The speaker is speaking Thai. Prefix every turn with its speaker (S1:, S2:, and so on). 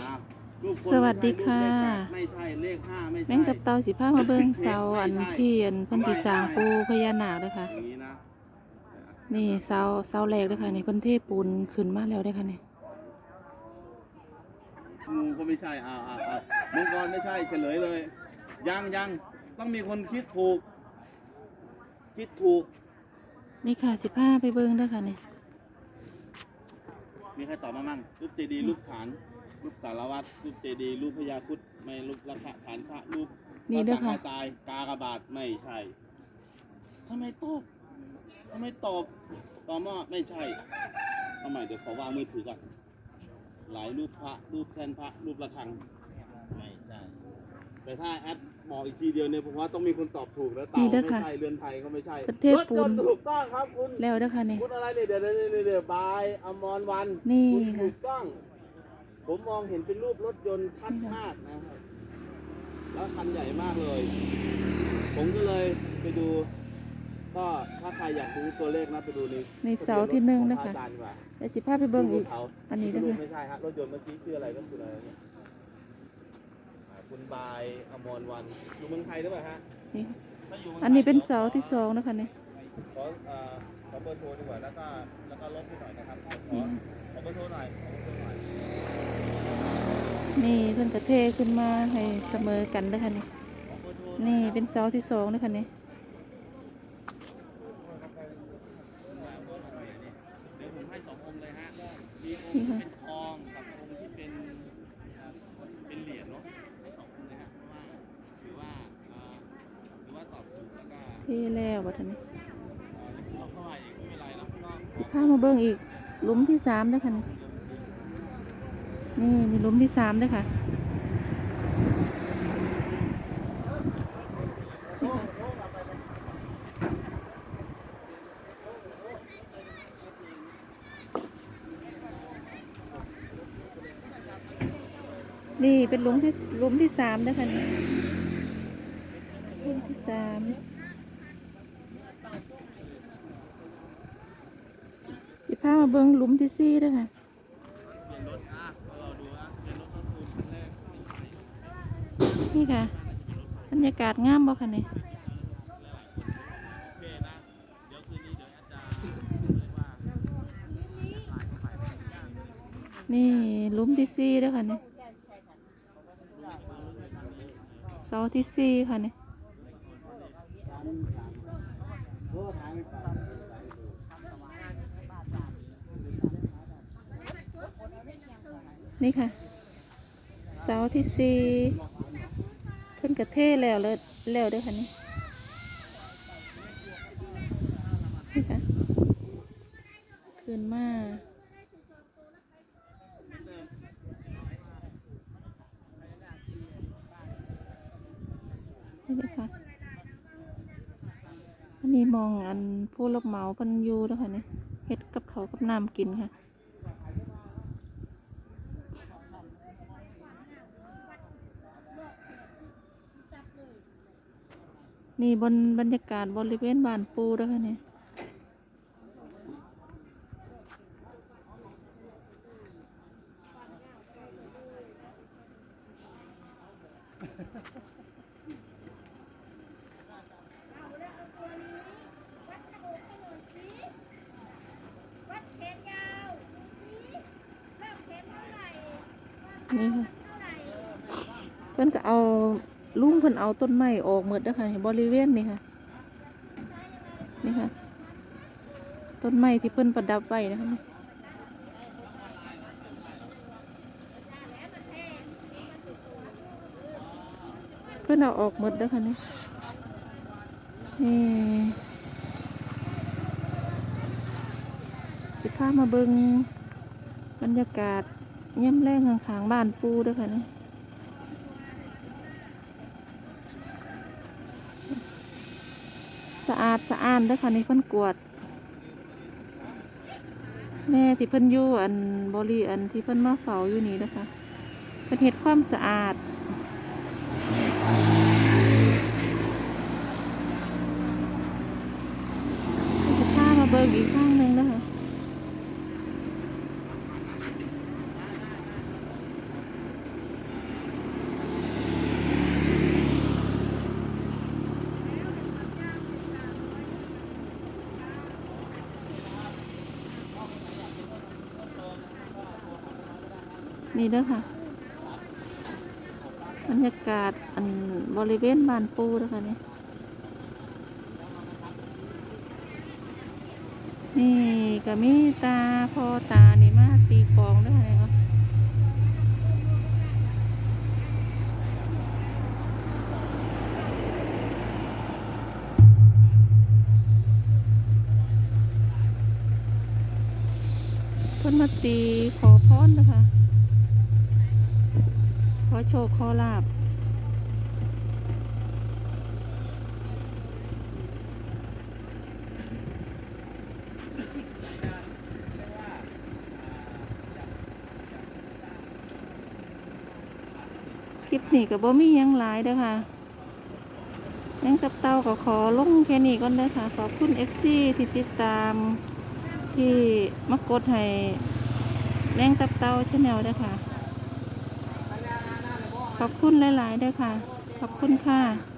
S1: อะรูปน
S2: สวัสดีค่ะ
S1: ไม่ใช่เลขห้าไม่ใช่
S2: แม่งกับเตาสิพามาเบิ่งเสาอันที่อันเพิ่นสิสร้างปูพญานาคเด้อค่ะ
S1: อย่างนี้นะ
S2: นี่เสาเสาแรกเด้อค่ะนี่เพิ่นเทปูนขึ้นมาแล้วเด้อค่ะนี่
S1: งูก็ไม่ใช่อ่าอ่าอ่ามังกรไม่ใช่เฉลยเลย ยังยังต้องมีคนคิดถูก คิดถูก
S2: นี่ค่ะสิพาไปเบิ่งเด้อค่ะนี่
S1: มีใครตอบมามั่งรูปเจดีย์รูปฐาน รูปสารวัตรรูปเจดีย์รูปพญาครุดไม่รูประฆะฐานพระรูป
S2: นี่เด้อ
S1: พ
S2: ค่ะ
S1: ระสังฆาจายกากบาทไม่ใช่ทำไมตอบทำไมตอบตอบว่าไม่ใช่เอาใหม่เดี๋ยวขอวางมือถือก่อนหลายรูปพระรูปแทนพระรูประฆังไม่ใช่แต่ถ้าแอดบอกอีกทีเดียวเนี่ยผมว่าต้องมีคนตอบถูกแล้วเต่าไม่ใช่เรือนไทยก็ไม่ใช่
S2: ประเทศ
S1: รถ
S2: ปู
S1: ย
S2: น
S1: นต์ถูกต้องครับคุณ
S2: แล้วเด้อค่ะนี่
S1: คุณอะไรเนี่ยเดี๋ยวเดี๋ยวเดี๋ยวเดี๋ยวบายอมรวัน
S2: นี่
S1: คุณ
S2: ค่ะ
S1: ถูกต้อง ผมมองเห็นเป็นรูปรถยนต์ชัดมากนะครับ แล้วคันใหญ่มากเลย ผมก็เลยไปดู ก็ถ้าใครอยากรู้ตัวเลขนะไปดูใน
S2: ในเสาที่หนึ่ง
S1: ขอ
S2: เด้อ
S1: พระ
S2: ค่ะ
S1: อาจารย์ดีกว่า
S2: เดี๋ยวสิพาไปเบิ่งอีก
S1: รูปเขา
S2: อันนี้เด้อ
S1: รูป
S2: ค่ะ
S1: ไม่ใช่ฮะรถยนต์เมื่อกี้ชื่ออะไรก็คืออะไรเนี่ยอ่าคุณบายอมรวันอยู่เมืองไทยหรือเปล่าฮะ
S2: นี่ค่ะ
S1: ถ้ายู่มืงไทย
S2: อันนี้เป็นเสาที่สองเด้อค่ะนี่
S1: ขอเอ่อขอเบอร์โทรดีกว่าแล้วก็แล้วก็ลบให้หน่อยนะครับขอขอเบอร์โทรหน่อยขอเบอร์โทรห น่อย
S2: นี่เพิ่นก็เทขึ้นมาให้เสมอกันเด้อค่ะนี่
S1: ขอเบอร์โทร
S2: นี่เป็นเสาที่สองเด้อค่ะนี่
S1: เดี๋ยวผมให้สององค์เลยฮะมีองค์ที่เป็นทองกับองค์ที่เป็นเป็นเหรียญเนาะให้สององค์เลยฮะเพราะว่าถือว่าเอ่อถือว่าตอบถูกแล้วก็
S2: เทแล้วบัดนี้
S1: เอาเข้ามาอีกไม่เป็นไรเนาะก็ข
S2: สิ
S1: อ
S2: พามาเบิ่งอีกหลุมที่สามเด้อค่ะนี่ นี่นี่ลุมที่สามด้อค่ะนี่เป็นลุมที่ลุมที่สามนะคะนี่ลุมที่สามสิพามาเบิ้งลุมที่สี่ด้วยค่ะ
S1: เปลี่ยนรถอะเราดูอะเปลี่ยนรถก็คือคันแรก
S2: นี่ค่ะบรรยากาศงามบ่ค่ะนี่
S1: โอเนี่ยนี่ลุ
S2: มที่สี่ด้วยค่ะนี่เสาที่สี่ค่ะนี่นี่ค่ะเสาที่สี่ กระเทแล้วเลยแล้วด้วยค่ะนี่นี่ค่ะขึ้นมานี่เลยค่ะอันนี้มองอันผู้รับเหมาเพันอยูแล้วค่ะนี่เฮ็ดกับเขากับน้ำกินค่ะ นี่บนบรรยากาศบริเวณบ้านปูด้วยค่ะเนี่ยนี่ค่ะเพิ่นก็เอา ลุงเพิ่นเอาต้นไม้ออกหมดแล้วค่ะบริเวณนี่ค่ะ นี่ค่ะ ต้นไม้ที่เพิ่นประดับไว้นะคะเพิ่นเอาออกหมดแล้วค่ะนี่นี่สิพามาเบิงบรรยากาศเยี่ยมแรงข้างๆบ้านปูด้วยค่ะนี่ สะอาดสะอ้านเด้อค่ะนี่เพิ่นกวด แม่ที่เพิ่นอยู่อันบริอันที่เพิ่นมาเฝ้าอยู่นี่นะคะเพิ่นเฮ็ดความสะอาดจะพามาเบิกอีกข้างหนึ่ง นี่เด้อค่ะบรรยากาศอันบริเวณบ้านปูเด้อค่ะนี่นี่ก็มีตาพอตานี่มาตีกองด้อค่ะนี่ครับเพิ่นมาตีขอพรนะคะ อโชคขอลาบคลิปนี้ก็บ่มียังหลายเด้อค่ะยังกับเต้าก็ขอลงแค่นี้ก่อนเด้อค่ะ ขอบคุณ FC ที่ติดตามที่มากดให้แรงตับเต้าชาแนลเด้อค่ะ ขอบคุณหลายๆด้วยค่ะ ขอบคุณค่ะ